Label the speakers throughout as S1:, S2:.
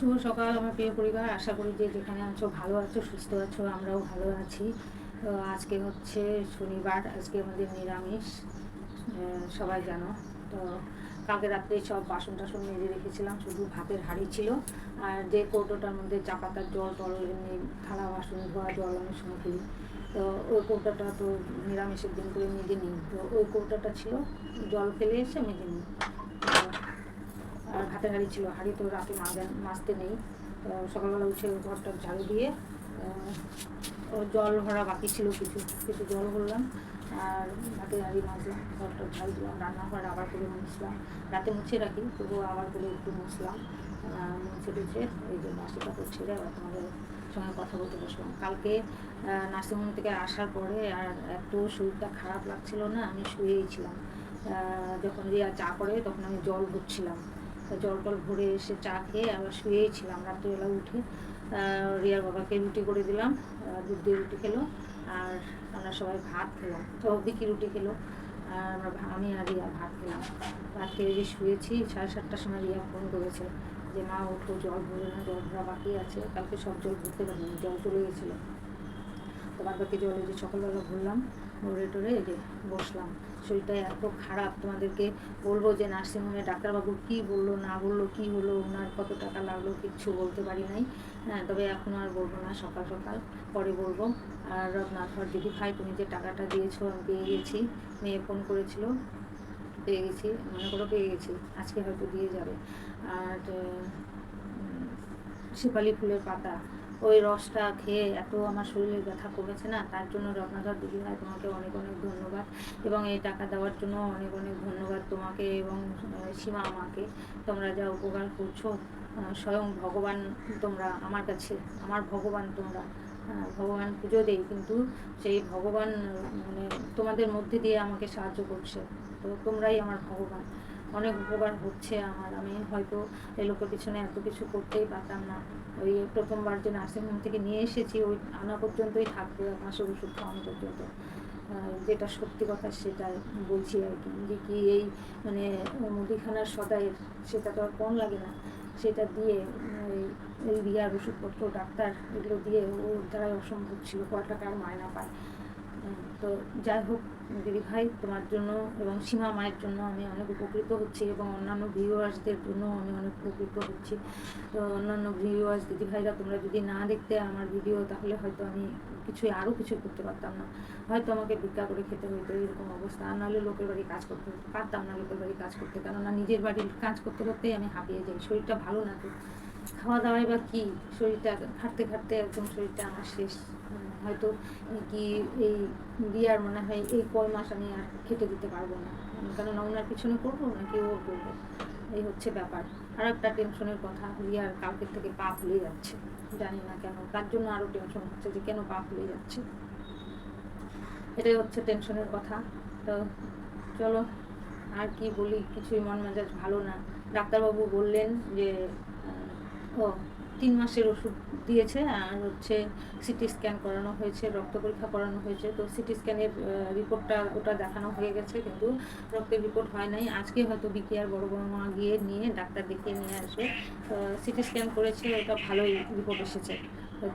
S1: শুভ সকাল আমার প্রিয় পরিবার। আশা করি যে যেখানে আছো ভালো আছো, সুস্থ আছো, আমরাও ভালো আছি। তো আজকে হচ্ছে শনিবার, আজকে আমাদের নিরামিষ সবাই জানো। তো কালকে রাত্রে সব বাসন টাসন মেজে রেখেছিলাম, শুধু ভাতের হাঁড়ি ছিল। আর যে কৌটোটার মধ্যে চা পাতার জল টল এমনি থালা, বাসন, ধোয়া, জল অনেক সময় ফেলি তো ওই কৌটাটা তো নিরামিষের দিন করে মেজে নিই। তো ওই কৌটাটা ছিল, জল ফেলে এসে মেজে নিই। আর ভাতের হাঁড়ি ছিল, হাঁড়ি তো রাতে মাজা মাজতে নেই। সকালবেলা উঠে ঘরটা ঝাড়ু দিয়ে জল ভরা বাকি ছিল কিছু কিছু জল ভরলাম, আর ভাতের হাঁড়ি মাজলাম ঘরটা ঝাড়ু দিলাম রান্নাঘর আবার করে মুছলাম। রাতে মুছে রাখি, তবুও আবার করে একটু মুছলাম। মুছে টুছে এই যে বাসি কাপড় ছেড়ে আবার তোমাদের সঙ্গে কথা বলতে বসলাম। কালকে নার্সিংহোম থেকে আসার পরে আর এত শরীরটা খারাপ লাগছিল না, আমি শুয়েই ছিলাম। যখন রিয়া চা করে তখন আমি জল ভরছিলাম। জল টল ভরে এসে চা খেয়ে আবার শুয়েই ছিলাম রাত্রিবেলা উঠে রিয়ার বাবাকে রুটি করে দিলাম দুধ দিয়ে রুটি খেলো, আর আমরা সবাই ভাত খেলাম। তো বিকি রুটি খেলো, আর আমরা আমি আর রিয়া ভাত খেলাম। ভাত খেয়ে যে শুয়েছি, সাড়ে সাতটার সময় রিয়া ফোন করেছে যে, মা, ওঠো, জল ভরে না, জল ভরা বাকি আছে, কালকে সব জল ভরতে পারিনি, জল চলে গেছিল। তো বাদ বাকি জলে যে সকালবেলা ভরলাম ভরে টরে এই যে বসলাম। শরীরটা এত খারাপ, তোমাদেরকে বলব যে নার্সিংহোমে ডাক্তারবাবু কি বলল, না বলল, কি হলো, ওনার কত টাকা লাগল কিচ্ছু বলতে পারি নাই। হ্যাঁ তবে এখন আর বলব না, সকাল সকাল পরে বলব। আর রত্নাথর দিদি ভাই, তুমি যে টাকাটা দিয়েছ, আমি পেয়ে গেছি। মেয়ে ফোন করেছিল, পেয়ে গেছি, মনে করো পেয়ে গেছি, আজকে হয়তো দিয়ে যাবে। আর শেফালি ফুলের পাতা ওই রসটা খেয়ে এত আমার শরীরে ব্যথা কমেছে না, তার জন্য রত্নাধর দিদি ভাই তোমাকে অনেক অনেক ধন্যবাদ এবং এই টাকা দেওয়ার জন্য অনেক অনেক ধন্যবাদ তোমাকে এবং সীমা আমাকে। তোমরা যা উপকার করছ স্বয়ং ভগবান তোমরা আমার কাছে, আমার ভগবান তোমরা ভগবান পুজো দেই, কিন্তু সেই ভগবান মানে তোমাদের মধ্যে দিয়ে আমাকে সাহায্য করছে। তো তোমরাই আমার ভগবান। অনেক উপকার হচ্ছে আমার। আমি হয়তো এই লোকের পিছনে এত কিছু করতেই পারতাম না। ওই প্রথমবার যে নার্সিংহোম থেকে নিয়ে এসেছি, ওই আনা পর্যন্তই থাকবে এক মাসের ওষুধ খাওয়ানো পর্যন্ত। যেটা সত্যি কথা সেটা বলছি আর কি। যে কি এই মানে মুদিখানার সদাইয়ের, সেটা তো আর কম লাগে না। সেটা দিয়ে এই রিয়ার ওষুধপত্র, ডাক্তার এগুলো দিয়ে ওর দ্বারাই অসম্ভব ছিল। কয় টাকা আর মায়না পায়। তো যাই হোক, দিদি ভাই, তোমার জন্য এবং সীমা মায়ের জন্য আমি অনেক উপকৃত হচ্ছি এবং অন্যান্য ভিউয়ার্সদের জন্য আমি অনেক উপকৃত হচ্ছি। তো অন্যান্য ভিউয়ার্স দিদি ভাইরা, তোমরা যদি না দেখতে আমার ভিডিও তাহলে হয়তো আমি কিছু আরও কিছু করতে পারতাম না। হয়তো আমাকে ভিক্ষা করে খেতে হতো এরকম অবস্থা। আর নাহলে লোকের বাড়ি কাজ করতে পারতাম না লোকের বাড়ি কাজ করতে। কেননা নিজের বাড়ির কাজ করতে করতেই আমি হাঁপিয়ে যাই, শরীরটা ভালো না তো। খাওয়া দাওয়াই বা কী শরীরটা খাটতে খাটতে একদম শরীরটা আমার শেষ। হয়তো কি এই বিয়ার মনে হয় এই কয় মাস আমি আর খেতে দিতে পারব না। কেননা ওনার পিছনে করব নাকি ও করব এই হচ্ছে ব্যাপার। আর একটা টেনশনের কথা রিয়ার কালকের থেকে পা ফুলে যাচ্ছে। জানি না কেন, তার জন্য আরও টেনশন হচ্ছে যে কেন পা ফুলে যাচ্ছে। এটাই হচ্ছে টেনশনের কথা। তো চলো, আর কি বলি? কিছুই মন মেজাজ ভালো না। ডাক্তারবাবু বললেন যে ও, তিন মাসের ওষুধ দিয়েছে আর হচ্ছে সিটি স্ক্যান করানো হয়েছে, রক্ত পরীক্ষা করানো হয়েছে। তো সিটি স্ক্যানের রিপোর্টটা ওটা দেখানো হয়ে গেছে কিন্তু রক্তের রিপোর্ট হয় নাই। আজকে হয়তো বিকে আর বড় বড় মা গিয়ে নিয়ে ডাক্তার দেখিয়ে নিয়ে আসবে সিটি স্ক্যান করেছে, ওটা ভালোই রিপোর্ট এসেছে।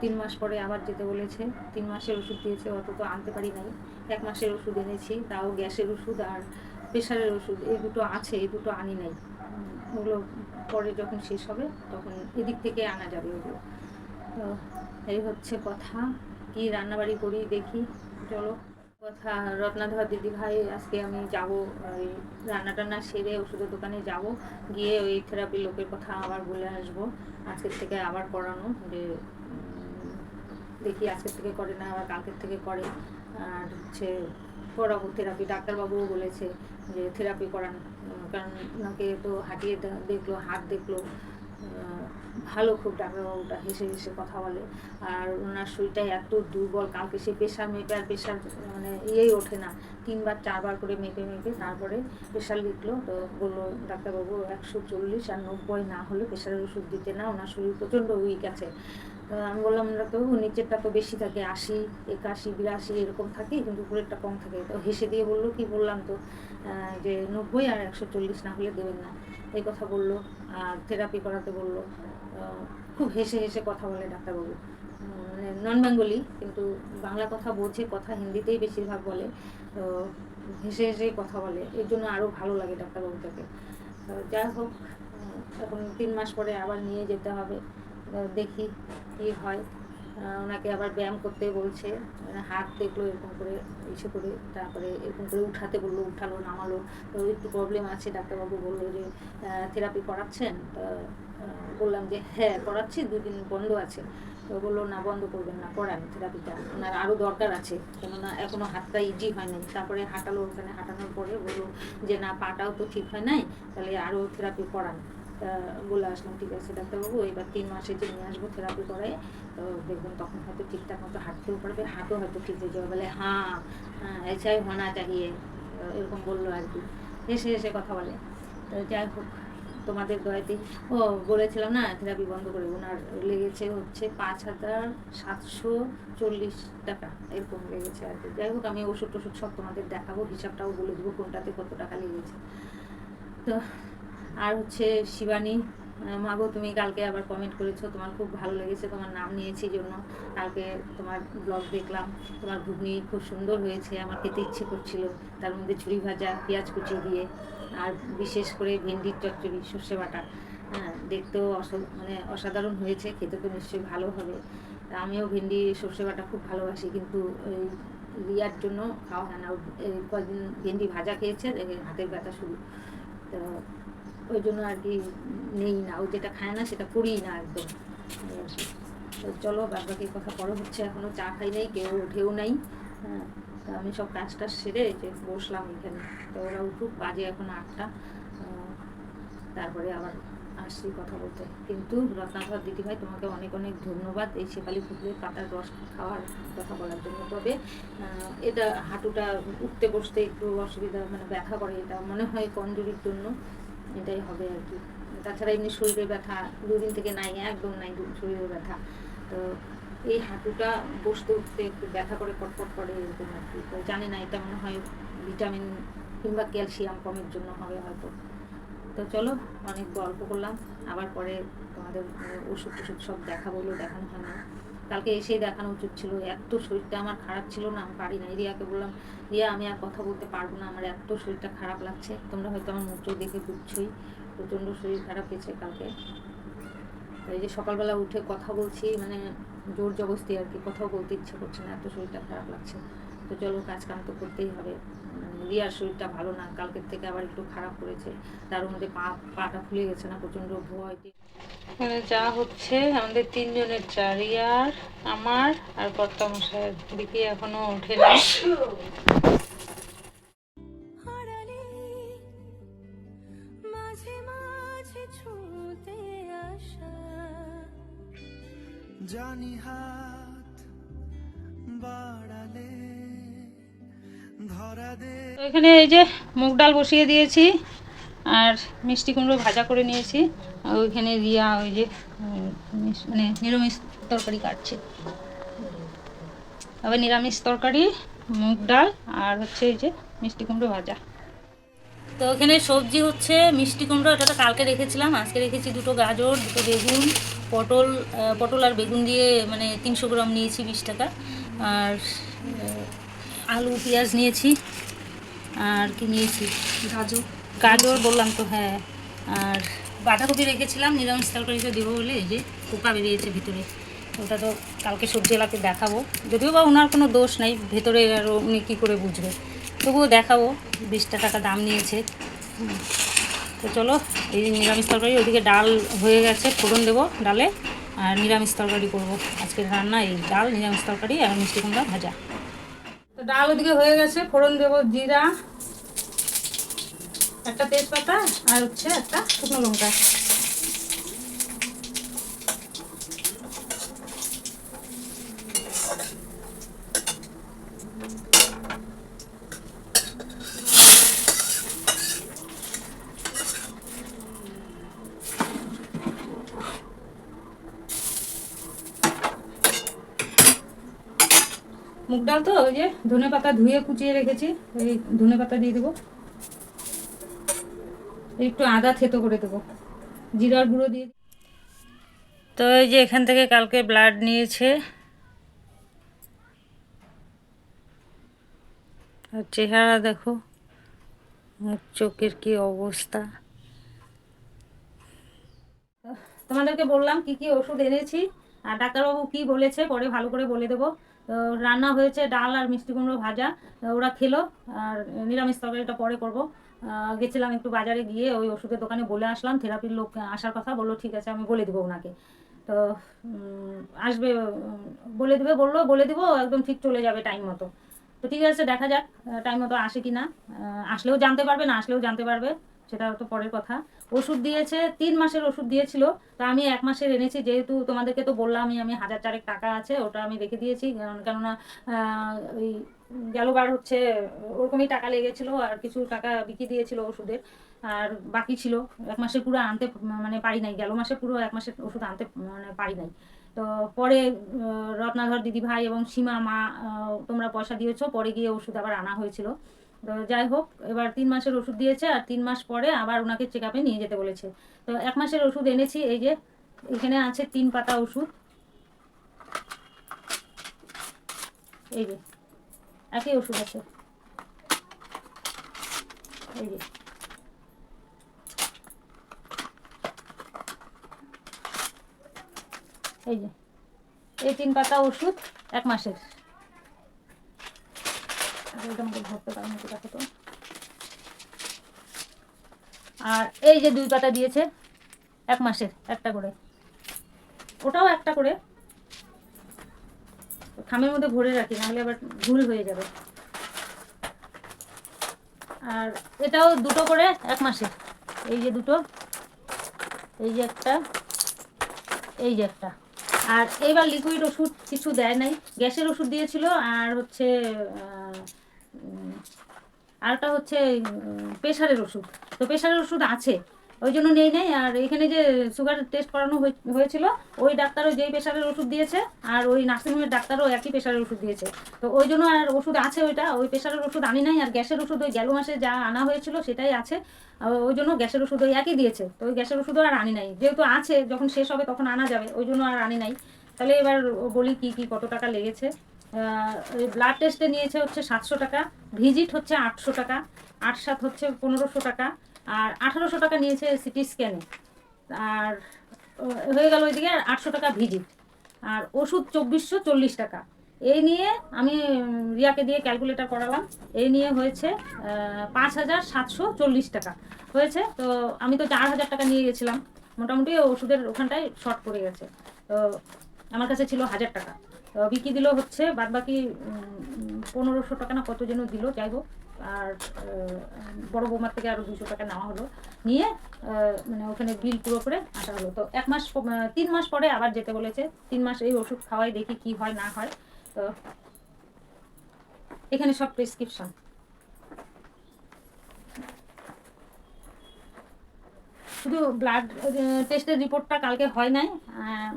S1: তিন মাস পরে আবার যেতে বলেছে। তিন মাসের ওষুধ দিয়েছে, অত তো আনতে পারি নাই। এক মাসের ওষুধ এনেছি, তাও গ্যাসের ওষুধ আর প্রেশারের ওষুধ, এই দুটো আছে, এই দুটো আনি নাই। ওগুলো পরে যখন শেষ হবে, তখন এদিক থেকে আনা যাবে ওগুলো। তো এই হচ্ছে কথা। কি রান্নাবাড়ি করি দেখি। চলো, কথা রত্নাধর দিদি ভাই আজকে আমি যাব, ওই রান্না টান্না সেরে ওষুধের দোকানে যাব। গিয়ে ওই থেরাপি লোকের কথা আবার বলে আসব। আজকের থেকে আবার করানো, যে দেখি আজকের থেকে করে না, আবার কালকের থেকে করে। আর হচ্ছে করাবো থেরাপি ডাক্তারবাবুও বলেছে যে থেরাপি করান। কারণ ওনাকে তো হাঁটিয়ে দেখল, হাত দেখল ভালো খুব ডাক্তারবাবুটা হেসে হেসে কথা বলে। আর ওনার শরীরটা এত দুর্বল, কালকে সে প্রেশার মেপে আর প্রেশার মানে ইয়েই ওঠে না। তিনবার, চারবার করে মেপে মেপে তারপরে প্রেশার লিখলো, তো বলল ডাক্তারবাবু একশো চল্লিশ আর নব্বই না হলে প্রেশারের ওষুধ দিতে না, ওনার শরীর প্রচণ্ড উইক আছে। তো আমি বললাম ডাক্তারবাবু নিচেরটা তো বেশি থাকে, আশি, একাশি, বিরাশি, এরকম থাকে, কিন্তু উপরেরটা কম থাকে। তো হেসে দিয়ে বলল, কি বললাম তো? যে নব্বই আর একশো চল্লিশ না হলে দেবেন না। এই কথা বলল, আর থেরাপি করাতে বলল। খুব হেসে হেসে কথা বলে ডাক্তারবাবু। মানে নন বেঙ্গলি কিন্তু বাংলা কথা বোঝে কথা হিন্দিতেই বেশিরভাগ বলে। তো হেসে হেসেই কথা বলে। এর জন্য আরও ভালো লাগে ডাক্তারবাবুটাকে তো যাই হোক এখন তিন মাস পরে আবার নিয়ে যেতে হবে। দেখি কী হয়। ওনাকে আবার ব্যায়াম করতে বলছে, হাত দেখল এরকম করে ইসে করে তারপরে এরকম করে উঠাতে বলল, উঠালো, নামালো। তো একটু প্রবলেম আছে, ডাক্তারবাবু বলল যে থেরাপি করাচ্ছেন? বললাম যে হ্যাঁ করাচ্ছি, দুদিন বন্ধ আছে। তো বলল, না, বন্ধ করবেন না, করান থেরাপিটা ওনার আরও দরকার আছে, কেননা এখনও হাতটা ইজি হয় নাই তারপরে হাঁটালো ওখানে, হাঁটানোর পরে বলল যে, না, পাটাও তো ঠিক হয় নাই, তাহলে আরও থেরাপি করান। তা বলে আসলাম, ঠিক আছে, ডাক্তারবাবু, এবার তিন মাসে যে নিয়ে আসব থেরাপি করায়। তো দেখবেন তখন হয়তো ঠিকঠাক মতো হাঁটতেও পারবে হাতও হয়তো ঠিক হয়ে যাবে। বলে হ্যাঁ হ্যাঁ এসাই হোনা চাহিয়ে। এরকম বলল আর কি। হেসে হেসে কথা বলে। তো যাই হোক, তোমাদের দয়াতে, ও বলেছিলাম না থেরাপি বন্ধ করে ওনার লেগেছে হচ্ছে পাঁচ হাজার সাতশো চল্লিশ টাকা, এরকম লেগেছে আর কি। যাই হোক, আমি ওষুধ টষুধ সব তোমাদের দেখাবো, হিসাবটাও বলে দেবো কোনটাতে কত টাকা লেগেছে। তো আর হচ্ছে শিবানী মাগো, তুমি কালকে আবার কমেন্ট করেছ, তোমার খুব ভালো লেগেছে, তোমার নাম নিয়েছি জন্য। কালকে তোমার ব্লগ দেখলাম, তোমার ঘুগনি খুব সুন্দর হয়েছে, আমার খেতে ইচ্ছে করছিল। তার মধ্যে ঝুড়ি ভাজা, পেঁয়াজ কুচি দিয়ে, আর বিশেষ করে ভেন্ডির চচ্চড়ি, সর্ষে বাটা। হ্যাঁ দেখতেও অস মানে অসাধারণ হয়েছে, খেতে তো নিশ্চয়ই ভালো হবে। আমিও ভেন্ডি, সর্ষে বাটা খুব ভালোবাসি, কিন্তু এই রিয়ার জন্য খাওয়া হয় না। কদিন ভেন্ডি ভাজা খেয়েছে হাতের ব্যথা শুরু। তো ওই জন্য আর কি নেই না। ও যেটা খায় না সেটা করিই না একদম। তো চলো বাদ বাকি কথা পরে হচ্ছে। এখনও চা খাই নাই, কেউ উঠেও নাই। হ্যাঁ আমি সব কাজ টাজ সেরে যে বসলাম এখানে। তো ওরা উঠুক, বাজে এখন আটটা। তারপরে আবার আসছি কথা বলতে। কিন্তু রত্নাধর দিদিভাই, তোমাকে অনেক অনেক ধন্যবাদ এই শেফালি ফুলের পাতার রস খাওয়ার কথা বলার জন্য। তবে এটা হাঁটুটা উঠতে বসতে একটু অসুবিধা মানে ব্যথা করে। এটা মনে হয় কমজোরির জন্য। এটাই হবে আর কি। তাছাড়া এমনি শরীরে ব্যথা, দুদিন থেকে নাই, একদম নাই, শরীরে ব্যথা। তো এই হাঁটুটা বসতে উঠতে একটু ব্যথা করে, কটকট করে এরকম আর কি। তো জানি না, এটা মনে হয় ভিটামিন কিংবা ক্যালসিয়াম কমের জন্য হবে হয়তো। তো চলো, অনেক গল্প করলাম। আবার পরে তোমাদের ওষুধ টষুধ সব দেখা বলল দেখানো হয় না। কালকে এসেই দেখানো উচিত ছিল, এত শরীরটা আমার খারাপ ছিল না, আমি পারি না রিয়াকে বললাম, রিয়া, আমি আর কথা বলতে পারব না, আমার এত শরীরটা খারাপ লাগছে, তোমরা হয়তো আমার মুখ দেখে বুঝছোই প্রচণ্ড শরীর খারাপ হয়েছে কালকে। এই যে সকালবেলা উঠে কথা বলছি মানে জোর জবস্তি আর কি, কথাও বলতে ইচ্ছে করছে না, এত শরীরটা খারাপ লাগছে। তো চলো কাজ কাম তো করতেই হবে। রিয়ার শরীরটা ভালো না কালকের থেকে আবার একটু খারাপ করেছে। তার মধ্যে পা পাটা ফুলে গেছে না প্রচণ্ড ভয়। এখানে চা হচ্ছে আমাদের তিনজনের চা রিয়ার আমার আর কর্তা মশাইয়ের। দিকে এখনও ওঠে না
S2: মাঝে মাঝে ছুঁতে আসা।
S3: জানি হাত
S1: তো এখানে এই যে মুগ ডাল বসিয়ে দিয়েছি, আর মিষ্টি কুমড়ো ভাজা করে নিয়েছি, আর ওইখানে রিয়া ওই যে মানে নিরামিষ তরকারি কাটছে। আবার নিরামিষ তরকারি, মুগ ডাল, আর হচ্ছে এই যে মিষ্টি কুমড়ো ভাজা। তো ওখানে সবজি হচ্ছে মিষ্টি কুমড়ো, এটা কালকে রেখেছিলাম, আজকে রেখেছি দুটো গাজর, দুটো বেগুন, পটল পটল আর বেগুন দিয়ে মানে তিনশো গ্রাম নিয়েছি বিশ টাকা, আর আলু, পেঁয়াজ নিয়েছি। আর কি নিয়েছি? গাজর। গাজর বললাম তো হ্যাঁ। আর বাঁধাকপি রেখেছিলাম নিরামিষ তরকারিতে দেবো বলে এই যে পোকা বেরিয়েছে ভিতরে। ওটা তো কালকে সবজি সবজিওয়ালাকে দেখাবো। যদিও বা ওনার কোনো দোষ নাই ভেতরে আর উনি কী করে বুঝবে। তবুও দেখাবো বিশটা টাকা দাম নিয়েছে। তো চলো এই যে নিরামিষ তরকারি ওইদিকে ডাল হয়ে গেছে ফোড়ন দেবো ডালে। আর নিরামিষ তরকারি করব। আজকের রান্না এই ডাল নিরামিষ তরকারি আর মিষ্টি কুমড়া ভাজা। তো ডাল ওদিকে হয়ে গেছে ফোড়ন দেব জিরা একটা তেজপাতা আর হচ্ছে একটা শুকনো লঙ্কা মুগ ডাল তো ওই যে ধনে পাতা ধুয়ে কুচিয়ে রেখেছি এই ধনে পাতা দিয়ে দেবো। একটু আদা থেতো করে দেবো জিরার গুঁড়ো দিয়ে তো এই যে এখান থেকে কালকে ব্লাড নিয়েছে। আর চেহারা দেখো মুখ চোখের কি অবস্থা। তোমাদেরকে বললাম কি কি ওষুধ এনেছি আর ডাক্তারবাবু কি বলেছে পরে ভালো করে বলে দেবো। তো রান্না হয়েছে ডাল আর মিষ্টি কুমড়ো ভাজা। ওরা খেলো আর নিরামিষ তরকারিটা পরে করব। গেছিলাম একটু বাজারে গিয়ে ওই ওষুধের দোকানে বলে আসলাম, থেরাপির লোক আসার কথা, বলল, ঠিক আছে, আমি বলে দেবো ওনাকে। তো আসবে বলে দেবে, বলল, বলে দেবো, একদম ঠিক চলে যাবে টাইম মতো। তো ঠিক আছে, দেখা যাক টাইম মতো আসে কি না আসলেও জানতে পারবে, না আসলেও জানতে পারবে। সেটা তো পরের কথা। ওষুধ দিয়েছে, তিন মাসের ওষুধ দিয়েছিল। তো আমি এক মাসের এনেছি, যেহেতু তোমাদেরকে তো বললামই আমি হাজার চারেক টাকা আছে, ওটা আমি রেখে দিয়েছি। কেননা ওই গেলবার হচ্ছে, ওরকমই টাকা লেগেছিল আর কিছু টাকা বিক্রি দিয়েছিল ওষুধের। আর বাকি ছিল, এক মাসের পুরো আনতে মানে পারি নাই। গেল মাসে পুরো এক মাসের ওষুধ আনতে মানে পারি নাই। তো পরে রত্নাধর দিদি ভাই এবং সীমা মা তোমরা পয়সা দিয়েছ, পরে গিয়ে ওষুধ আবার আনা হয়েছিল। যাই হোক এবার তিন মাসের ওষুধ দিয়েছে আর তিন মাস পরে আবার ওনাকে চেক আপে নিয়ে যেতে বলেছে। তো এক মাসের ওষুধ এনেছি, এই যে এখানে আছে তিন পাতা ওষুধ। এই যে, একই ওষুধ আছে। এই যে। এই যে, এই তিন পাতা ওষুধ এক মাসের। আর এই যে দুই পাতা দিয়েছে এক মাসের একটা করে। ওটাও একটা করে। খামের মধ্যে ভরে রাখি নাহলে আবার ভুল হয়ে যাবে। আর এটাও দুটো করে এক মাসের। এই যে দুটো এই যে একটা এই যে একটা। আর এইবার লিকুইড ওষুধ কিছু দেয় নাই। গ্যাসের ওষুধ দিয়েছিল আর হচ্ছে আহ, আরটা হচ্ছে প্রেশারের ওষুধ। তো প্রেশারের ওষুধ আছে, ওই জন্য নেই নাই। আর এখানে যে সুগার টেস্ট করানো হয়ে- হয়েছিল, ওই ডাক্তারও যেই প্রেশারের ওষুধ দিয়েছে, আর ওই নার্সিংহোমের ডাক্তারও একই প্রেশারের ওষুধ দিয়েছে। তো ওই জন্য আর ওষুধ আছে ওইটা, ওই প্রেশারের ওষুধ আনি নাই। আর গ্যাসের ওষুধ ওই গেল মাসে যা আনা হয়েছিল সেটাই আছে। ওই জন্য গ্যাসের ওষুধ ওই একই দিয়েছে। তো ওই গ্যাসের ওষুধও আর আনি নাই। যেহেতু আছে, যখন শেষ হবে তখন আনা যাবে, ওই জন্য আর আনি নাই। তাহলে এবার বলি কি কি, কত টাকা লেগেছে? ব্লাড টেস্টে নিয়েছে হচ্ছে সাতশো টাকা ভিজিট হচ্ছে আটশো টাকা আট সাত হচ্ছে পনেরোশো টাকা, আর আঠারোশো টাকা নিয়েছে সিটি স্ক্যানে আর হয়ে গেল ওইদিকে আটশো টাকা ভিজিট আর ওষুধ চব্বিশশো চল্লিশ টাকা। এই নিয়ে আমি রিয়াকে দিয়ে ক্যালকুলেটার করালাম। এই নিয়ে হয়েছে পাঁচ হাজার সাতশো চল্লিশ টাকা। হয়েছে? তো আমি তো চার হাজার টাকা নিয়ে গেছিলাম। মোটামুটি ওষুধের ওখানটায় শর্ট পড়ে গেছে। তো আমার কাছে ছিল হাজার টাকা। বিকি দিল হচ্ছে বাদ বাকি পনেরোশো টাকা না কত যেন দিল, যাই হোক, আর বড় বৌমার থেকে আরও দুশো টাকা নেওয়া হলো। নিয়ে মানে ওখানে বিল পুরো করে আসা হলো। তো এক মাস তিন মাস পরে আবার যেতে বলেছে। তিন মাস এই ওষুধ খাওয়াই দেখি কি হয়, না হয়। তো এখানে সব প্রেসক্রিপশন। শুধু ব্লাড টেস্টের রিপোর্টটা কালকে হয় নাই।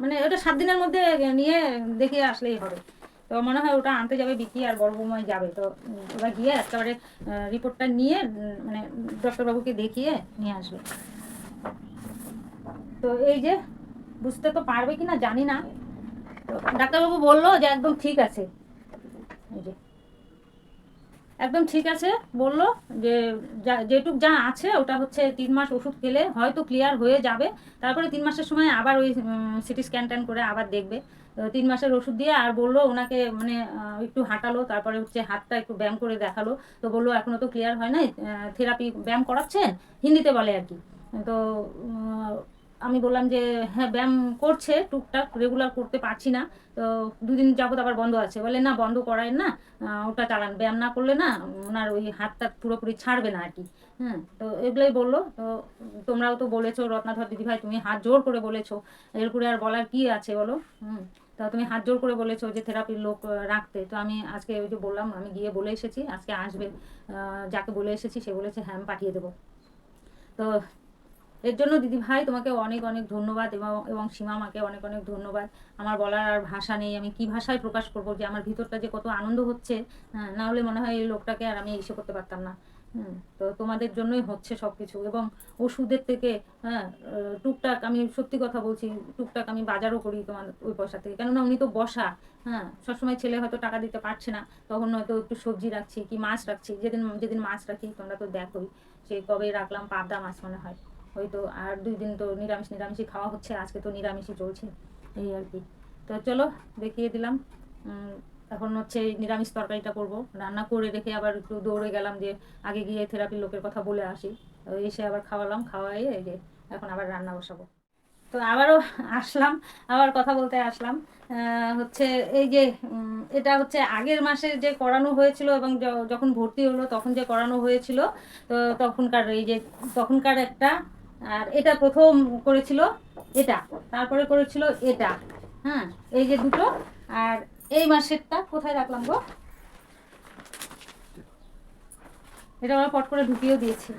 S1: মানে ওটা সাত দিনের মধ্যে নিয়ে দেখে আসলেই হবে। তো মনে হয় ওটা আনতে যাবে বিকি আর বড় বৌমাই যাবে। তো ওরা গিয়ে একেবারে রিপোর্টটা নিয়ে মানে ডক্টরবাবুকে দেখিয়ে নিয়ে আসবে। তো এই যে, বুঝতে তো পারবে কি না জানি না। ডাক্তারবাবু বলল যে একদম ঠিক আছে। এই যে। একদম ঠিক আছে, বলল যে যেটুক যা আছে ওটা হচ্ছে তিন মাস ওষুধ খেলে হয়তো ক্লিয়ার হয়ে যাবে। তারপরে তিন মাসের সময় আবার ওই সিটি স্ক্যান ট্যান করে আবার দেখবে। তিন মাসের ওষুধ দিয়ে আর বলল ওনাকে মানে একটু হাঁটালো, তারপরে হচ্ছে হাতটা একটু ব্যায়াম করে দেখাল। তো বলল এখনও তো ক্লিয়ার হয় নাই থেরাপি ব্যায়াম করাচ্ছেন? হিন্দিতে বলে আর কি। তো আমি বললাম যে হ্যাঁ ব্যায়াম করছে, টুকটাক রেগুলার করতে পারছি না, তো দুদিন যাবত আবার বন্ধ আছে। বলে, না, বন্ধ করায় না ওটা চালান, ব্যায়াম না করলে না ওনার ওই হাতটা পুরোপুরি ছাড়বে না আর কি হ্যাঁ তো এগুলোই বলল, তো তোমরাও তো বলেছ, রত্নাধর দিদিভাই তুমি হাত জোর করে বলেছ, এরপরে আর বলার কি আছে বলো? হুম, তা তুমি হাত জোর করে বলেছ যে থেরাপির লোক রাখতে, তো আমি আজকে ওই যে বললাম, আমি গিয়ে বলে এসেছি, আজকে আসবে যাকে বলে এসেছি, সে বলেছে হ্যাঁ আমি পাঠিয়ে দেবো। তো এর জন্য দিদি ভাই তোমাকে অনেক অনেক ধন্যবাদ এবং এবং সীমা মাকে অনেক অনেক ধন্যবাদ। আমার বলার আর ভাষা নেই আমি কি ভাষায় প্রকাশ করব যে আমার ভিতরটা যে কত আনন্দ হচ্ছে হ্যাঁ, না হলে মনে হয় এই লোকটাকে আর আমি ইসে করতে পারতাম না। তো তোমাদের জন্যই হচ্ছে সব কিছু এবং ওষুধের থেকে হ্যাঁ টুকটাক আমি সত্যি কথা বলছি টুকটাক আমি বাজারও করি তোমার ওই পয়সা থেকে। কেননা উনি তো বসা হ্যাঁ সবসময় ছেলে হয়তো টাকা দিতে পারছে না তখন হয়তো একটু সবজি রাখছি কি মাছ রাখছি যেদিন যেদিন মাছ রাখি তোমরা তো দেখোই সেই কবে রাখলাম পাবদা মাছ মনে হয়। হয়তো আর দুই দিন তো নিরামিষ, নিরামিষই খাওয়া হচ্ছে, আজকে তো নিরামিষই চলছে, এই আর কি। তো চলো, দেখিয়ে দিলাম। এখন হচ্ছে নিরামিষ তরকারিটা করব। রান্না করে রেখে আবার একটু দৌড়ে গেলাম যে আগে গিয়ে থেরাপির লোকের কথা বলে আসি। এসে আবার খাওয়ালাম খাওয়াইয়ে এই যে এখন আবার রান্না বসাবো। তো আবারও আসলাম, আবার কথা বলতে আসলাম। হচ্ছে এই যে এটা হচ্ছে আগের মাসে যে করানো হয়েছিল এবং যখন ভর্তি হলো তখন যে করানো হয়েছিল, তো তখনকার এই যে, তখনকার একটা আর এটা প্রথম করেছিল এটা, তারপরে করেছিল এটা। হ্যাঁ এই যে দুটো। আর এই মাসেরটা কোথায় রাখলাম গো? এটা আমরা পট করে ঢুকিয়েও দিয়েছি।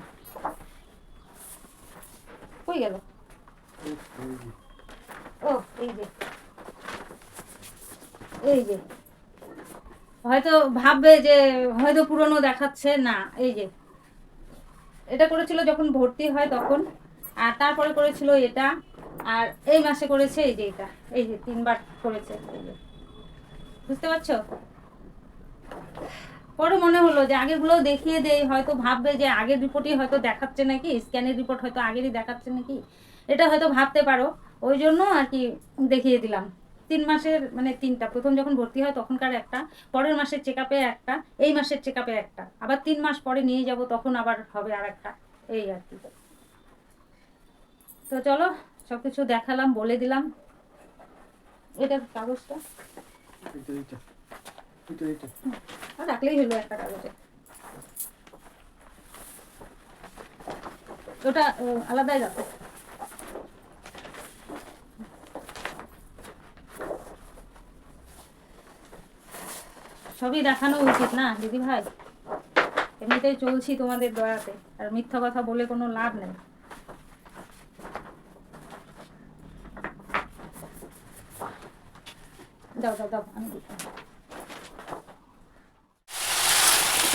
S1: কই গেল? ও, এই যে। এই যে। হয়তো ভাববে যে হয়তো পুরনো দেখাচ্ছে, না, এই যে। এটা করেছিল যখন ভর্তি হয় তখন। আর তারপরে করেছিল এটা, আর এই মাসে করেছে এই যে এটা, এই যে তিনবার করেছে। বুঝতে পারছ? পরে মনে হলো যে আগেগুলো দেখিয়ে দেই, হয়তো ভাববে যে আগের রিপোর্টই হয়তো দেখাচ্ছে নাকি, স্ক্যানের রিপোর্ট হয়তো আগেরই দেখাচ্ছে নাকি, এটা হয়তো ভাবতে পারো। ওই জন্য আর কি দেখিয়ে দিলাম। তিন মাসের মানে তিনটা, প্রথম যখন ভর্তি হয় তখনকার একটা, পরের মাসের চেক একটা, এই মাসের চেক একটা, আবার তিন মাস পরে নিয়ে যাব তখন আবার হবে আর একটা এই আর কি। তো চলো সব কিছু দেখালাম বলে দিলাম। এটা কাগজটা? রাখলেই হলো একটা কাগজে। ওটা আলাদাই রাখো। সবই দেখানো উচিত না দিদি ভাই এমনিতেই চলছি তোমাদের দয়াতে আর মিথ্যা কথা বলে কোনো লাভ নেই।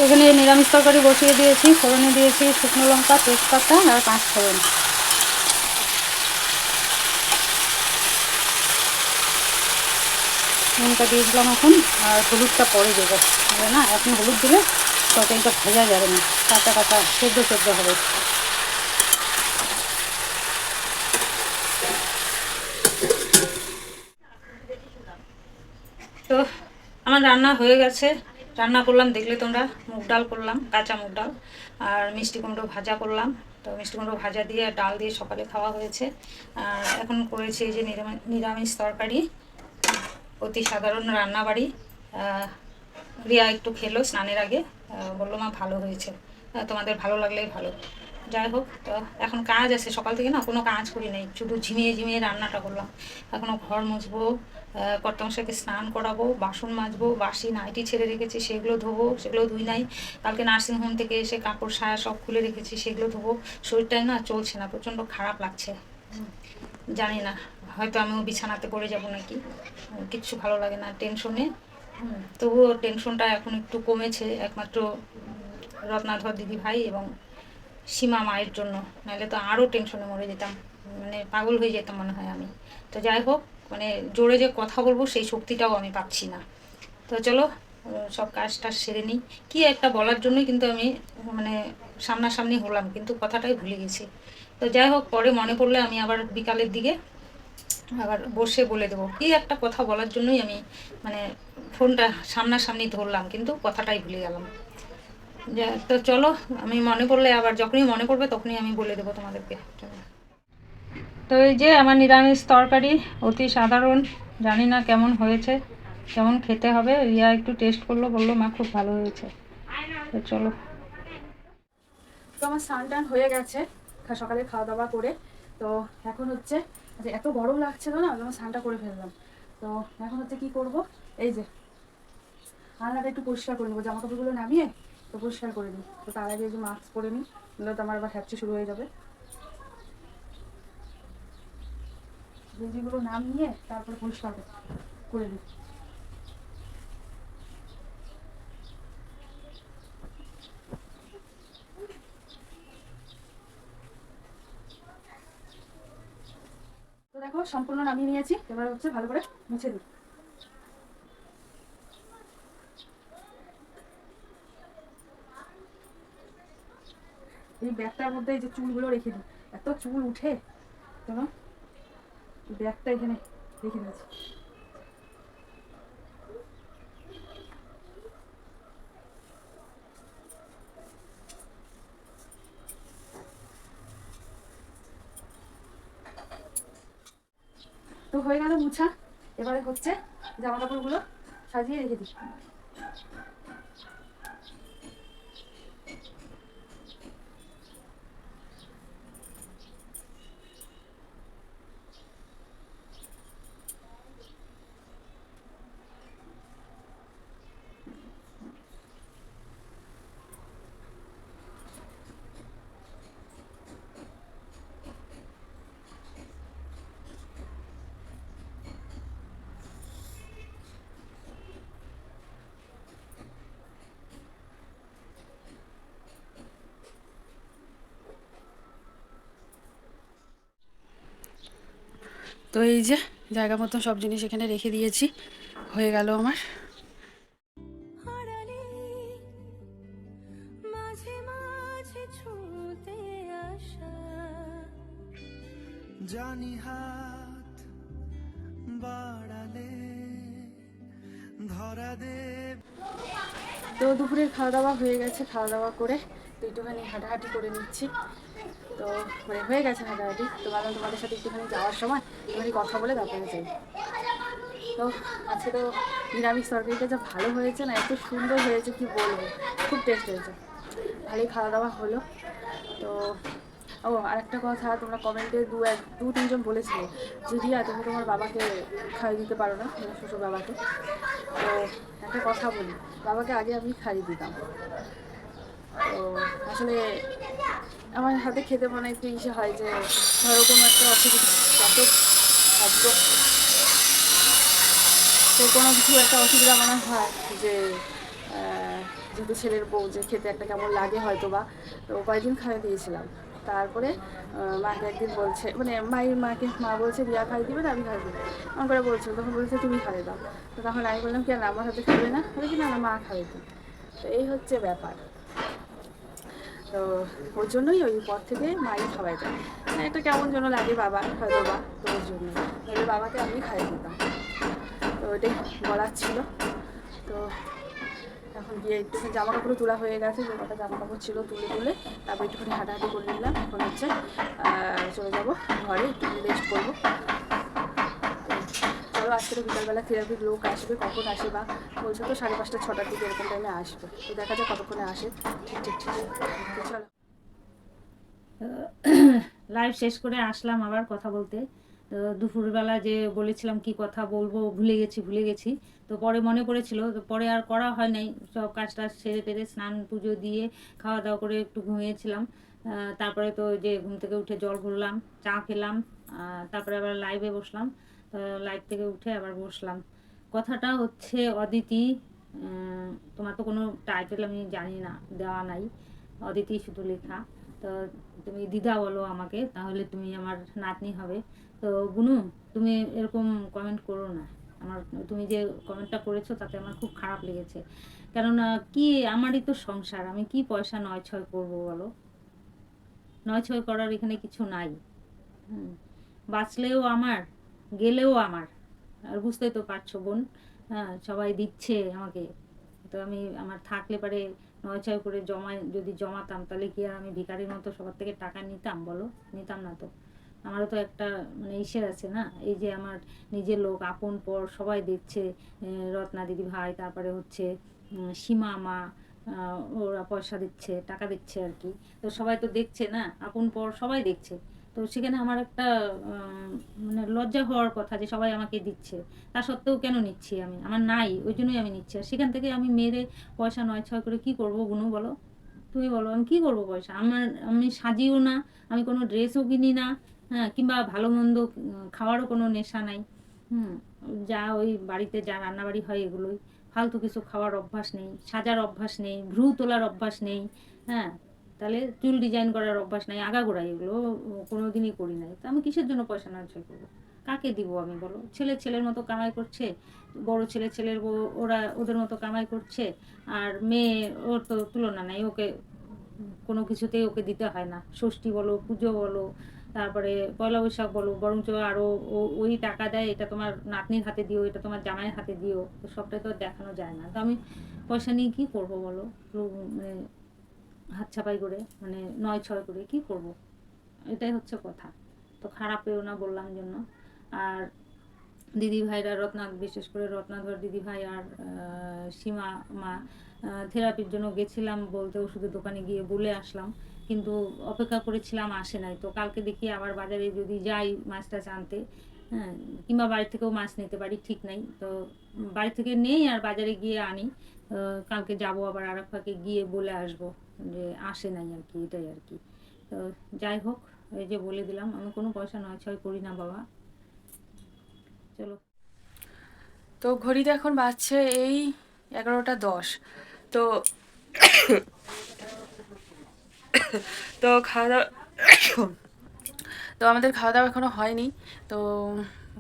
S1: এখানে নিরামিষ তরকারি বসিয়ে দিয়েছি, ফোড়নে দিয়েছি শুকনো লঙ্কা, তেজপাতা আর পাঁচ ফোড়ন। নুনটা দিয়ে দিলাম এখন, আর হলুদটা পরে দেবো। না, এখন হলুদ দিলে তরকারিটা ভেজা যাবে না, কাঁচা কাঁচা, সেদ্ধ সেদ্ধ হবে তো আমার রান্না হয়ে গেছে। রান্না করলাম, দেখলে তোমরা, মুগ ডাল করলাম, কাঁচা মুগ ডাল, আর মিষ্টি কুমড়ো ভাজা করলাম। তো মিষ্টি কুমড়ো ভাজা দিয়ে আর ডাল দিয়ে সকালে খাওয়া হয়েছে। আর এখন করেছি এই যে নিরামি- নিরামিষ তরকারি, অতি সাধারণ রান্নাবাড়ি। রিয়া একটু খেলো স্নানের আগে। বলল, মা, ভালো হয়েছে। তোমাদের ভালো লাগলেই ভালো। যাই হোক এখন কাজ আছে, সকাল থেকে না কোনো কাজ করি নাই। শুধু ঝিমিয়ে ঝিমিয়ে রান্নাটা করলাম। এখনও ঘর মুছবো কর্তামশাকে স্নান করাবো, বাসন মাজবো, বাসি, নাইটি ছেড়ে রেখেছি, সেগুলো ধোবো, সেগুলো ধুই নাই। কালকে নার্সিংহোম থেকে এসে কাপড় সায়া সব খুলে রেখেছি, সেগুলো ধোবো। শরীরটাই না চলছে না, প্রচণ্ড খারাপ লাগছে। জানি না, হয়তো আমিও বিছানাতে পড়ে যাব নাকি। কিচ্ছু ভালো লাগে না টেনশনে। তবুও টেনশনটা এখন একটু কমেছে, একমাত্র রত্নাধর দিদি ভাই এবং সীমা মায়ের জন্য। নাহলে তো আরও টেনশনে মরে যেতাম। মানে পাগল হয়ে যেতাম মনে হয় আমি। তো যাই হোক মানে জোরে যে কথা বলব সেই শক্তিটাও আমি পাচ্ছি না। তো চলো সব কাজটা সেরে নিই। কি একটা বলার জন্যই কিন্তু আমি মানে সামনাসামনি হলাম, কিন্তু কথাটাই ভুলে গেছি। তো যাই হোক, পরে মনে পড়লে আমি আবার বিকালের দিকে আবার বসে বলে দেবো। কি একটা কথা বলার জন্যই আমি মানে ফোনটা সামনাসামনি ধরলাম, কিন্তু কথাটাই ভুলে গেলাম। তো চলো, আমি মনে পড়লে আবার যখনই মনে পড়বে তখনই আমি বলে দেবো তোমাদেরকে। তো এই যে আমার নিরামিষ তরকারি, অতি সাধারণ, জানি না কেমন হয়েছে, কেমন খেতে হবে, রিয়া একটু টেস্ট করল, বলল, মা, খুব ভালো হয়েছে। তো চলো।
S4: তো আমার স্নান টান হয়ে গেছে সকালে খাওয়া দাওয়া করে। তো এখন হচ্ছে, যে এত গরম লাগছিল না, আমি স্নানটা করে ফেললাম। তো এখন হচ্ছে কি করব? এই যে, আলনাটা একটু পরিষ্কার করে নেব জামা কাপড়গুলো নামিয়ে তো পরিষ্কার করে নিই তো তার আগে যদি মাস্ক পরে নিই তাহলে তো আমার আবার হ্যাপচি শুরু হয়ে যাবে। যেগুলো নাম নিয়ে তারপরে পরিষ্কার করে নিই তো দেখো, সম্পূর্ণ নামিয়ে নিয়েছি। এবার হচ্ছে ভালো করে মুছে দিই। এই ব্যাগটার মধ্যে এই যে চুলগুলো রেখে দিই। এত চুল উঠে। কেন ব্যাগটা এখানে রেখে দিয়েছি তো হয়ে গেল মুছা। এবারে হচ্ছে জামা কাপড়গুলো সাজিয়ে রেখে দিই। তো এই যে জায়গা মতো সব জিনিস এখানে রেখে দিয়েছি। হয়ে গেল আমার।
S2: আড়ালে মাঝে মাঝে ছুঁতে আসা।
S5: জানি হাত বাড়ালে ধরা দেব
S4: তো দুপুরের খাওয়া দাওয়া হয়ে গেছে খাওয়া দাওয়া করে তো একটুখানি হাঁটাহাঁটি করে নিচ্ছি। তো মানে হয়ে গেছে হাঁটাহাঁটি তো ভাবলাম তোমাদের সাথে একটুখানি যাওয়ার সময় একটুখানি কথা বলে তারপরে যাই। তো আজকে তো নিরামিষ তরকারিটা যা ভালো হয়েছে না, এত সুন্দর হয়েছে, কি বলব? খুব টেস্ট হয়েছে। ভালোই খাওয়া দাওয়া হলো। তো ও আর একটা কথা, তোমরা কমেন্টে দু এক, দু তিনজন বলেছিলে। যে রিয়া তুমি তোমার বাবাকে খাইয়ে দিতে পারো না মানে শ্বশুর বাবাকে। তো একটা কথা বলি, বাবাকে আগে আমি খাইয়ে দিতাম। তো আসলে আমার হাতে খেতে মনে একটু ইসে হয় যে, ধরো কোনো একটা অসুবিধা খাদ্য তো কোনো কিছু একটা অসুবিধা মনে হয় যে যেহেতু ছেলের বউ, যে খেতে একটা কেমন লাগে হয়তো বা তো কয়েকদিন খাইয়ে দিয়েছিলাম। তারপরে মাকে একদিন বলছে মানে মায়ের মাকে, মা বলছে, রিয়া খাই দিবে না, আমি খাই দিবো আমার করে বলছিল, তখন বলছে, তুমি খাইয়ে দাও। তো তখন আমি বললাম, কেন? আমার হাতে খাবে না? বলে কি না মা দিই তো এই হচ্ছে ব্যাপার। তো ওর জন্যই ওই পর থেকে মাই খাওয়াই দেয়। মানে একটা কেমন যেন লাগে বাবা, হয়তো বা তো ওর জন্য। তাহলে বাবাকে আমি খাইয়ে দিতাম। তো ওইটাই বলার ছিল। তো এখন গিয়ে একটুখানি জামা কাপড় তোলা হয়ে গেছে, যে কটা জামা কাপড় ছিল তুলে তুলে তারপর একটুখানি হাঁটাহাঁটি করে নিলাম। এখন হচ্ছে চলে যাব ঘরে একটু রেস্ট করব। চলো আজকে তো বিকালবেলা থেরাপির লোক আসবে, কখন আসে বা বলছে তো সাড়ে পাঁচটা, ছটার দিকে এরকম টাইমে আসবে। তো দেখা যাক কতক্ষণে আসে। ঠিক ঠিক ঠিক। চলো।
S1: লাইভ শেষ করে আসলাম আবার কথা বলতে। তো দুপুরবেলা যে বলেছিলাম কি কথা বলব, ভুলে গেছি ভুলে গেছি। তো পরে মনে পড়েছিল, তো পরে আর করা হয় নাই। সব কাজ টাজ সেরে টেরে স্নান, পুজো দিয়ে খাওয়া দাওয়া করে একটু ঘুমিয়েছিলাম। তারপরে তো যে ঘুম থেকে উঠে জল ভরলাম, চা খেলাম তারপরে আবার লাইভে বসলাম। তো লাইভ থেকে উঠে আবার বসলাম। কথাটা হচ্ছে, অদিতি তোমার তো কোনো টাইটেল আমি জানি না, দেওয়া নাই। অদিতি শুধু লেখা। তো তুমি দিদা বলো আমাকে, তাহলে তুমি আমার নাতনি হবে। তো গুনু তুমি এরকম কমেন্ট করো না। আমার, তুমি যে কমেন্টটা করেছ, তাতে আমার খুব খারাপ লেগেছে। কেননা কি, আমারই তো সংসার, আমি কি পয়সা নয় ছয় করব বলো? নয় ছয় করার এখানে কিছু নাই। বাঁচলেও আমার গেলেও আমার। আর বুঝতেই তো পারছ বোন হ্যাঁ সবাই দিচ্ছে আমাকে। তো আমি আমার থাকলে পারে নয় ছয় করে জমায় যদি জমাতাম তাহলে কি আর আমি ভিখারির মতো সবার থেকে টাকা নিতাম বলো? নিতাম না তো। আমারও তো একটা মানে ইসের আছে না? এই যে আমার নিজের লোক আপন পর সবাই আহ, রত্না দিদি ভাই তারপরে হচ্ছে সীমা মা ওরা পয়সা দিচ্ছে টাকা দিচ্ছে আর কি। তো সবাই তো দেখছে না? আপন পর সবাই দেখছে। তো সেখানে আমার একটা মানে লজ্জা হওয়ার কথা যে সবাই আমাকে দিচ্ছে। তা সত্ত্বেও কেন নিচ্ছি আমি? আমার নাই, ওই জন্যই আমি নিচ্ছি। আর সেখান থেকে আমি মেরে পয়সা নয় ছয় করে কি করব গুনু বলো? তুমি বলো, আমি কি করব পয়সা? আমার, আমি সাজিও না, আমি কোনো ড্রেসও কিনি না হ্যাঁ কিংবা ভালো মন্দ খাওয়ারও কোনো নেশা নাই। হুম, যা ওই বাড়িতে যা রান্নাবাড়ি হয় এগুলোই। ফালতু কিছু খাওয়ার অভ্যাস নেই, সাজার অভ্যাস নেই, ভ্রু তোলার অভ্যাস নেই হ্যাঁ তাহলে চুল ডিজাইন করার অভ্যাস নাই আগাগোড়াই এগুলো কোনো দিনই করি নাই। তো আমি কিসের জন্য পয়সা নয় করব? কাকে দিব আমি বলো? ছেলে ছেলের মতো কামাই করছে, বড় ছেলে ছেলের ওরা ওদের মতো কামাই করছে, আর মেয়ে ওর তো তুলনা নাই, ওকে কোনো কিছুতেই ওকে দিতে হয় না। ষষ্ঠী বলো, পুজো বলো, তারপরে পয়লা বৈশাখ বলো, বরঞ্চ আরও ওই টাকা দেয়, এটা তোমার নাতনির হাতে দিও, এটা তোমার জামাইয়ের হাতে দিও, তো সবটাই তো দেখানো যায় না। তো আমি পয়সা নিয়ে কী করব বলো? মানে হাত ছাপাই করে মানে নয় ছয় করে, কি করব? এটাই হচ্ছে কথা। তো খারাপ পেও না বললাম জন্য। আর দিদি ভাইরা রত্নাথ বিশেষ করে রত্নাধর দিদি ভাই আর সীমা মা থেরাপির জন্য গেছিলাম বলতে ওষুধের দোকানে গিয়ে বলে আসলাম। কিন্তু অপেক্ষা করেছিলাম, আসে নাই। তো কালকে দেখি আবার বাজারে যদি যাই মাছ টাছ আনতে হ্যাঁ কিংবা বাড়ি থেকেও মাছ নিতে পারি, ঠিক নাই। তো বাড়ি থেকে নেই আর বাজারে গিয়ে আনি। কালকে যাব আবার আরাফাকে গিয়ে বলে আসব। যে আসে নাই আর কি, এটাই আর কি। তো যাই হোক, এই যে বলে দিলাম, আমি কোনো পয়সা নয়, ছয় করি না বাবা। চলো।
S4: তো ঘড়িতে এখন বাজছে এই এগারোটা দশ। তো তো খাওয়া দাওয়া তো আমাদের খাওয়া দাওয়া এখনও হয়নি। তো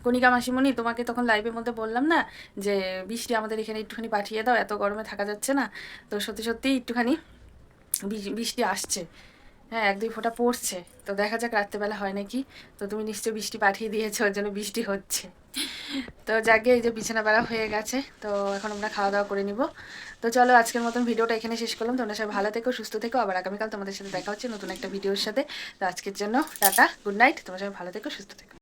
S4: কণিকা মাসিমণি, তোমাকে তখন লাইভের মধ্যে বললাম না যে, বৃষ্টি আমাদের এখানে একটুখানি পাঠিয়ে দাও, এত গরমে থাকা যাচ্ছে না। তো সত্যি সত্যি একটুখানি বৃষ্টি আসছে। হ্যাঁ এক দুই ফোঁটা পড়ছে। তো দেখা যাক রাত্রেবেলা হয় নাকি। তো তুমি নিশ্চয়ই বৃষ্টি পাঠিয়ে দিয়েছ, ওর জন্য বৃষ্টি হচ্ছে। তো যাকে এই যে বিছানা বেড়া হয়ে গেছে, তো এখন আমরা খাওয়া দাওয়া করে নিব। তো চলো, আজকের মতন ভিডিওটা এখানে শেষ করলাম। তোমরা সবাই ভালো থেকো, সুস্থ থেকো। আবার আগামীকাল তোমাদের সাথে দেখা হচ্ছে নতুন একটা ভিডিওর সাথে। তো আজকের জন্য টাটা, গুড নাইট। তোমরা সবাই ভালো থেকো, সুস্থ থেকো।